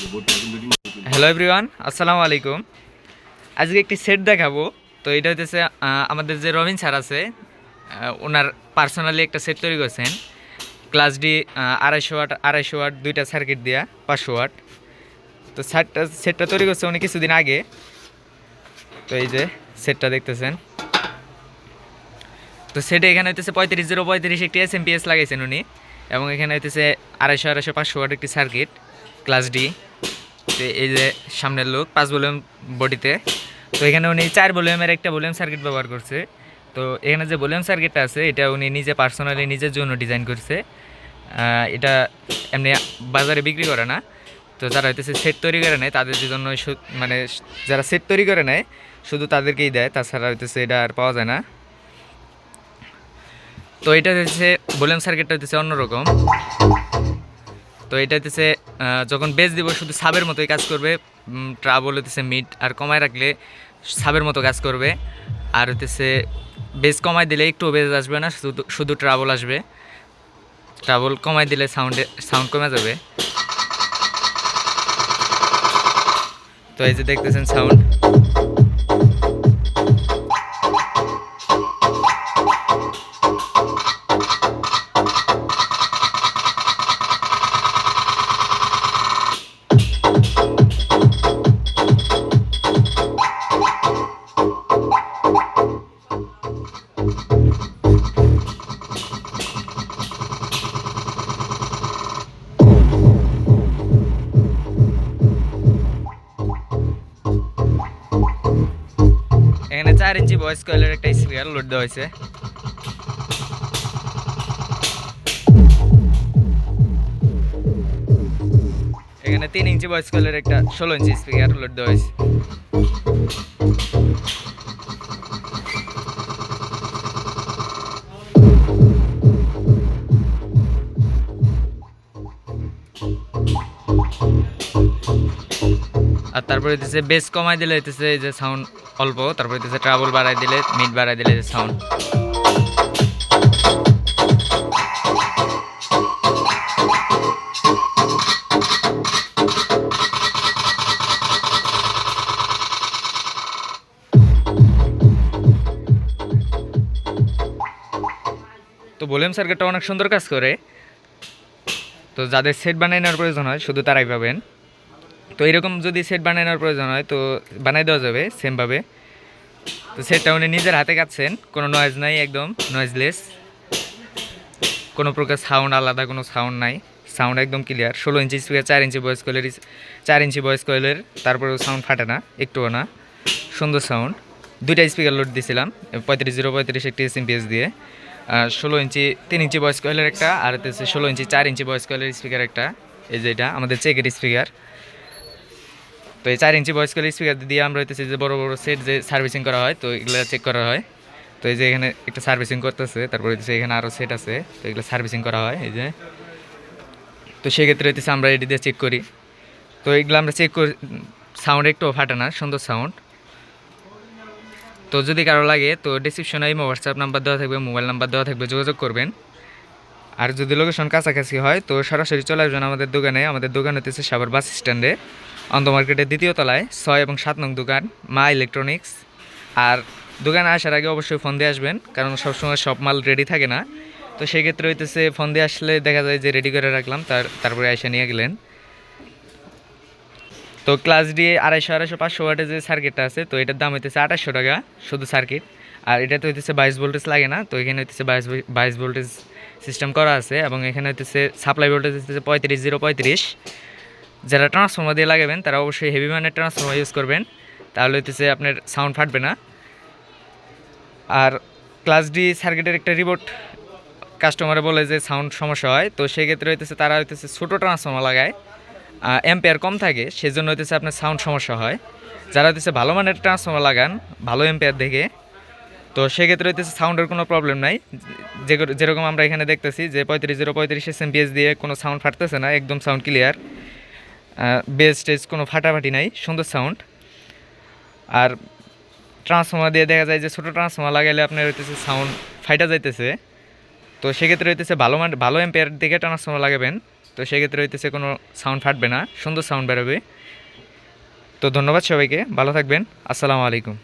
Hello everyone আসসালামু আলাইকুম। আজকে একটি সেট দেখাবো। তো এটা হচ্ছে আমাদের যে রবিন স্যার আছে ওনার পার্সোনালি একটা সেট তৈরি করছেন। ক্লাস ডি আড়াইশো ওয়াট আড়াইশো ওয়াট দুইটা সার্কিট দেওয়া পাঁচশো ওয়াট তো সেটটা সেটটা তৈরি করছে উনি কিছুদিন আগে। তো এই যে সেটটা দেখতেছেন। তো সেটে এখানে হইতেছে পঁয়ত্রিশ জিরো পঁয়ত্রিশ একটি এস এম পি এস লাগাইছেন উনি। এবং এখানে হইতেছে আড়াইশো আড়াইশো, পাঁচশো ওয়াট একটি সার্কিট ক্লাস ডি তো এই যে সামনের লোক পাঁচ ভলিউম বডিতে তো এখানে উনি চার ভলিউমের একটা ভলিউম সার্কিট ব্যবহার করছে। তো এখানে যে ভলিউম সার্কিটটা আছে এটা উনি নিজে পার্সোনালি নিজের জন্য ডিজাইন করছে। এটা এমনি বাজারে বিক্রি করে না। তো যারা হইতেছে সেট তৈরি করে নেয় তাদের জন্য মানে যারা সেট তৈরি করে নেয় শুধু তাদেরকেই দেয় তাছাড়া হইতেছে এটা আর পাওয়া যায় না। তো এটা হচ্ছে ভলিউম সার্কিটটা হইতেছে অন্যরকম। তো এটা আহ, যখন বেচ দিব শুধু সাবের মতোই কাজ করবে ট্রাবল হতেছে মিট আর কমায় রাখলে সাবের মতো কাজ করবে। আর হতেছে বেজ কমাই দিলে একটু বেজ আসবে না, শুধু শুধু ট্রাবল আসবে। ট্রাবল কমায় দিলে সাউন্ডে সাউন্ড কমে যাবে। তো এই যে দেখতেছেন সাউন্ড চার ইঞ্চি ভয়েস কয়েলের একটা স্পিকার লোড দেওয়া হয়েছে। এখানে তিন ইঞ্চি ভয়েস কয়েলের একটা ষোলো ইঞ্চি স্পিকার লোড দেওয়া হয়েছে। আর তারপরে হইতেছে বেস কমাই দিলে হইতেছে এই যে সাউন্ড অল্প, তারপরে হইতেছে ট্রাবল বাড়াই দিলে মিড বাড়াই দিলে যে সাউন্ড তো ভলিউম সার্কিটটা অনেক সুন্দর কাজ করে। তো যাদের সেট বানিয়ে নেওয়ার প্রয়োজন হয়, শুধু তারাই পাবেন। তো এরকম যদি সেট বানিয়ে নেওয়ার প্রয়োজন হয়, তো বানিয়ে দেওয়া যাবে সেমভাবে তো সেটটা উনি নিজের হাতে কাটছেন, কোনো নয়েজ নাই একদম নয়েজলেস কোনো প্রকার সাউন্ড আলাদা, কোনো সাউন্ড নাই। সাউন্ড একদম ক্লিয়ার ষোলো ইঞ্চি স্পিকার চার ইঞ্চি ভয়েস কয়েলের চার ইঞ্চি ভয়েস কয়েলের তারপরেও সাউন্ড ফাটে না, একটুও না। সুন্দর সাউন্ড দুইটা স্পিকার লোড দিয়েছিলাম পঁয়ত্রিশ জিরো পঁয়ত্রিশ একটি এসএমপিএস দিয়ে। ষোলো ইঞ্চি, তিন ইঞ্চি ভয়েস কয়েলের একটা, আর হচ্ছে ষোলো ইঞ্চি, চার ইঞ্চি ভয়েস কয়েলের স্পিকার একটা। এই যে এটা, আমাদের চেকের স্পিকার তো এই চার ইঞ্চি ভয়েস কল স্পিকার দিয়ে আমরা হইতেছে যে বড় বড় সেট যে সার্ভিসিং করা হয়, তো এগুলো চেক করা হয়। তো এই যে এখানে একটা সার্ভিসিং করতেছে, তারপর হইতেছে এখানে আরও সেট আছে, তো এগুলো সার্ভিসিং করা হয়, এই যে। তো সেক্ষেত্রে হইতেছে আমরা এটি দিয়ে চেক করি। তো এগুলো আমরা চেক করি সাউন্ড একটু ফাটে না, সুন্দর সাউন্ড তো যদি কারও লাগে, তো ডিসক্রিপশনে এই হোয়াটসঅ্যাপ নাম্বার দেওয়া থাকবে মোবাইল নাম্বার দেওয়া থাকবে, যোগাযোগ করবেন। আর যদি লোকেশন কাছাকাছি হয়, তো সরাসরি চলে আসবেন আমাদের দোকানে। আমাদের দোকান হতেছে সাবার বাস স্ট্যান্ডে অন্ধ মার্কেটের দ্বিতীয় তলায়, ছয় এবং সাত নং দোকান, মা ইলেকট্রনিক্স আর দোকানে আসার আগে অবশ্যই ফোন দিয়ে আসবেন, কারণ সবসময় সব মাল রেডি থাকে না। তো সেক্ষেত্রে হইতেছে ফোন দিয়ে আসলে দেখা যায় যে রেডি করে রাখলাম, তার, তারপরে এসে নিয়ে গেলেন। তো ক্লাস ডি আড়াইশো আড়াইশো, পাঁচশো ওয়াটের যে সার্কিটটা আছে, তো এটার দাম হইতেছে আঠাশশো টাকা, শুধু সার্কিট আর এটাতে হইতেছে বাইশ ভোল্টেজ লাগে না, তো এখানে হইতেছে বাইশ বাইশ ভোল্টেজ সিস্টেম করা আছে, এবং এখানে হইতেছে সাপ্লাই ভোল্টেজ হইতেছে পঁয়ত্রিশ জিরো পঁয়ত্রিশ। যারা ট্রান্সফর্মার দিয়ে লাগাবেন, তারা অবশ্যই হেভি মানের ট্রান্সফর্মার ইউজ করবেন। তাহলে হইতেছে আপনার সাউন্ড ফাটবে না। আর ক্লাস ডি সার্কিটের একটা রিপোর্ট কাস্টমারে বলে যে সাউন্ড সমস্যা হয়, তো সেক্ষেত্রে হইতেছে তারা হইতেছে ছোটো ট্রান্সফর্মার লাগায়। এম্পেয়ার কম থাকে, সেজন্য হইতেছে আপনার সাউন্ড সমস্যা হয়। যারা হইতেছে ভালো মানের ট্রান্সফর্মার লাগান, ভালো এম্পেয়ার দেখে, তো সেক্ষেত্রে হইতেছে সাউন্ডের কোনো প্রবলেম নাই। যে যেরকম আমরা এখানে দেখতেছি যে পঁয়ত্রিশ জিরো পঁয়ত্রিশ এস দিয়ে কোনো সাউন্ড ফাটতেছে না, একদম সাউন্ড ক্লিয়ার বেস টেস কোনো ফাটাফাটি নাই, সুন্দর সাউন্ড আর ট্রান্সফর্মার দিয়ে দেখা যায় যে ছোটো ট্রান্সফর্মার লাগাইলে আপনার হইতেছে সাউন্ড ফাইটা যাইতেছে। তো সেক্ষেত্রে হইতেছে ভালো মান ভালো এম্পেয়ার দিকে ট্রান্সফর্মার লাগাবেন। তো সেক্ষেত্রে হইতেছে কোনো সাউন্ড ফাটবে না, সুন্দর সাউন্ড বেরোবে। তো ধন্যবাদ সবাইকে, ভালো থাকবেন, আসসালামু আলাইকুম।